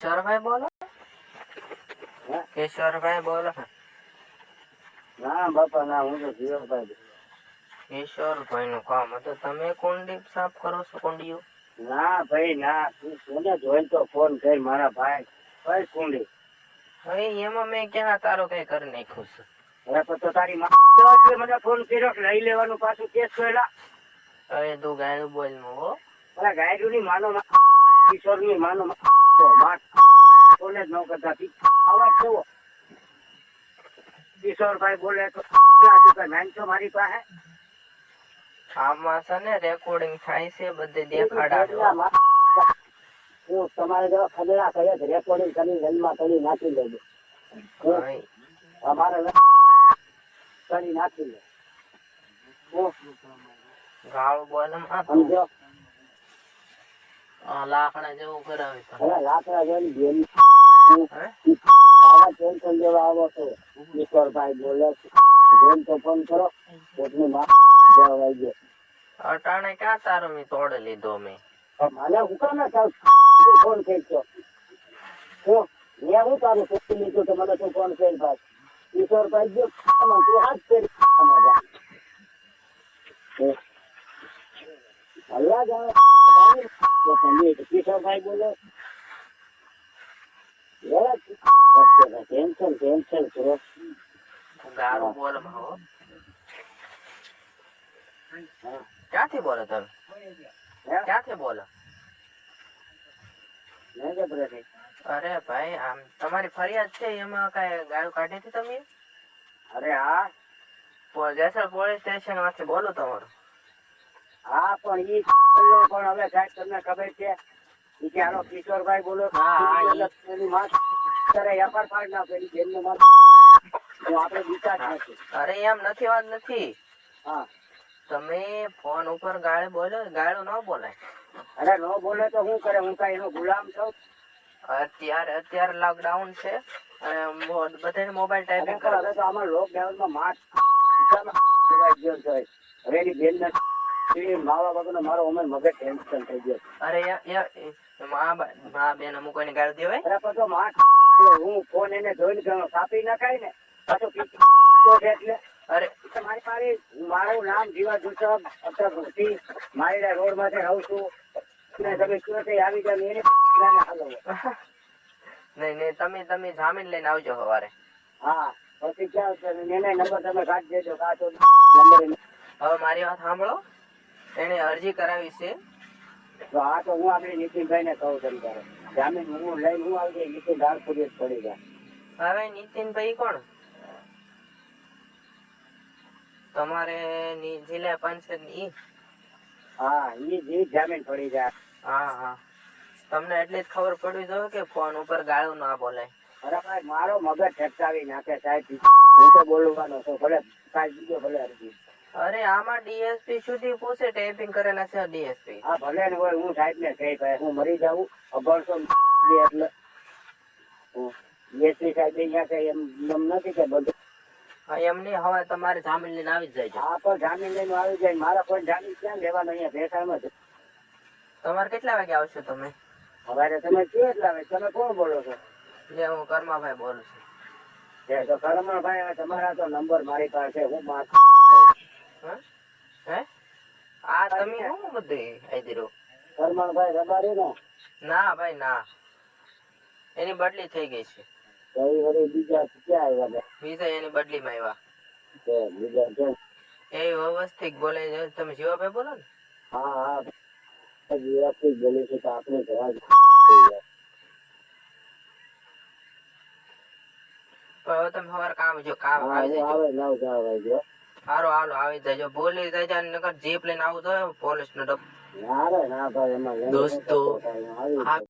કિશોરભાઈ બોલો? કિશોરભાઈ બોલો. ના બાપા ના હું તો જીવભાઈ કિશોરભાઈ નું કામ હતું. તમે કુંડી સાફ કરો છો કુંડીઓ? ના ભાઈ ના તું કોને જોઈને તો ફોન કરી મારા ભાઈ. ભાઈ કુંડી. ભાઈ એમાં મેં ક્યાં તારો કઈ કરી નાખ્યું છે? હવે તો તારી માં મને ફોન કર્યો કે લઈ લેવાનું પાછું કેસ કરેલા હવે તું ગાયનું બોલમાં અરે ગાયડું ની માનો કિશોરની માનો. તો માર કોને જ ન કરતા. અવાજ કેવો? કિશોરભાઈ બોલે તો ક્યાં તું કઈ નાનસો મારી પાસે? આમાં છે ને રેકોર્ડિંગ થાય છે બધે દેખાડા હું તમારે જેવા કરે છે રેકોર્ડિંગ કરી નાખી દેજો. અમારે કરી નાખી દે. ગાળું બોલમાં સમજો? લાકડા જેવું કરાવે. લાકડા જોઈને બેન હે? આવા ટેન્શન જેવા આવો છો. કિશોરભાઈ બોલે છે. તો ફોન કરો. પોતની માં જવા અટાણે ક્યાં તારો મેં તોડે લીધો મેં? મને હું કામ ના ચાલ તું ફોન કરશો હું મેં હું તારું ફોન લીધું તો મને તું ફોન કરી ભાઈ. કિશોરભાઈ જો તું હાથ કરી જાણે તો તમે ક્યાંથી બોલો તમે ક્યાંથી બોલો. અરે ભાઈ આમ તમારી ફરિયાદ છે એમાં કઈ ગાળું કાઢી હતી તમે અરે હા જેસલ પોલીસ સ્ટેશનમાંથી બોલો તમારું હા પણ ઈ પેલો પણ હવે સાહેબ તમને ખબર છે ઈ કે આનો કિશોરભાઈ બોલો હા, હા, ઈ. એની માં ત્યારે એફઆર પાડ ના પેલી જેલનો માં તો આપણે બીતા જ નથી અરે એમ નથી વાત નથી. હા. તમે ફોન ઉપર ગાળે બોલો ગાળો ન બોલાય. અરે નો બોલે તો હું કરે? હું કઈ એનો ગુલામ છું? અત્યારે અત્યારે લોકડાઉન છે અને બધાને મોબાઈલ ટાઈપિંગ કરે. તો આમાં લોકડાઉનમાં માસ્ક ગયો છે. હવે એની બેન ને માવા વગરનો મારો ઉમેર મગજ ટેન્શન થઈ ગયો. અરે યા- યા- મા મા બેન અમુક કોઈને ગાળ દેવાય અરે પણ તો માસ હું ફોન એને જોઈને ગયો કાપી નખાય ને પાછો પીછો એટલે અરે મારી પાસે મારું નામ જીવા જુસબ અત્ર ભક્તિ મારી રોડમાંથી રહું છું. અને તમે આવી જાવ એને હાલો. નહીં નહીં તમે તમે જામીન લઈને આવજો સવારે. હા પછી ક્યાં છે એને નંબર તમે કાઢી દેજો કાઢો નંબર હવે મારી વાત સાંભળો. એને અરજી કરાવી છે. તો આ તો હું આપણે નીતિનભાઈ ને કહું તમ તારે જામીન હું લઈને હું આવી જાય નીતિન ધારપુરી જ પડી જાય હવે નીતિનભાઈ કોણ? તમારે જિલ્લા પંચાયતની? હા ઈ જી જામીન પડી જાય હા હા. તમને એટલી જ ખબર પડવી જોઈએ કે ફોન ઉપર ગાળું ના બોલાય. અરે ભાઈ મારો મગજ ઠપકાવી નાખે સાહેબ. હું તો બોલવાનો છું ભલે કાંઈ બીજો ભલે અરજી. અરે આમાં ડીએસપી સુધી પૂછે ટેપિંગ કરેલા છે ડીએસપી. હા ભલે ને હોય હું સાહેબ ને કહી ભાઈ હું મરી જાઉં અભણસો એટલે. ડીએસપી સાહેબ અહીંયા કઈ એમ એમ નથી કે બધું. એમની હવે તમારે જામીન લઈને આવી જ જાય હા પણ જામીન લઈને આવી જાય મારા પણ જામીન ક્યાં લેવાનો અહીંયા ભેસાણમાં છે? તમારે કેટલા વાગે આવશો તમે? હવે તમે કે એટલા હવે તમે કોણ બોલો છો? જે હું કર્માભાઈ બોલું છું. તો કર્માભાઈ હવે તમારા તો નંબર મારી પાસે હું માર હે? આ તમે શું બધું આઈદીરો કરમણભાઈ રબારી ને? ના ભાઈ ના. એની બદલી થઈ ગઈ છે. તો એ બીજા ક્યાં આવ્યા ને બીજા એની બદલીમાં આવ્યા. તે બીજા કેમ એ વ્યવસ્થિત બોલે છે. તમે શિવાભાઈ બોલો ને? હા હા. વ્યવસ્થિત બોલે છે તો આપણે જવા હવે તમે સવારે કામ જો કામ આવે આવી નવ જવા વાગ્યો. સારું હાલો આવી જજો બોલી જજો નકર જીપ લઈને આવું તો પોલીસ નો ડબ્બો દોસ્તો,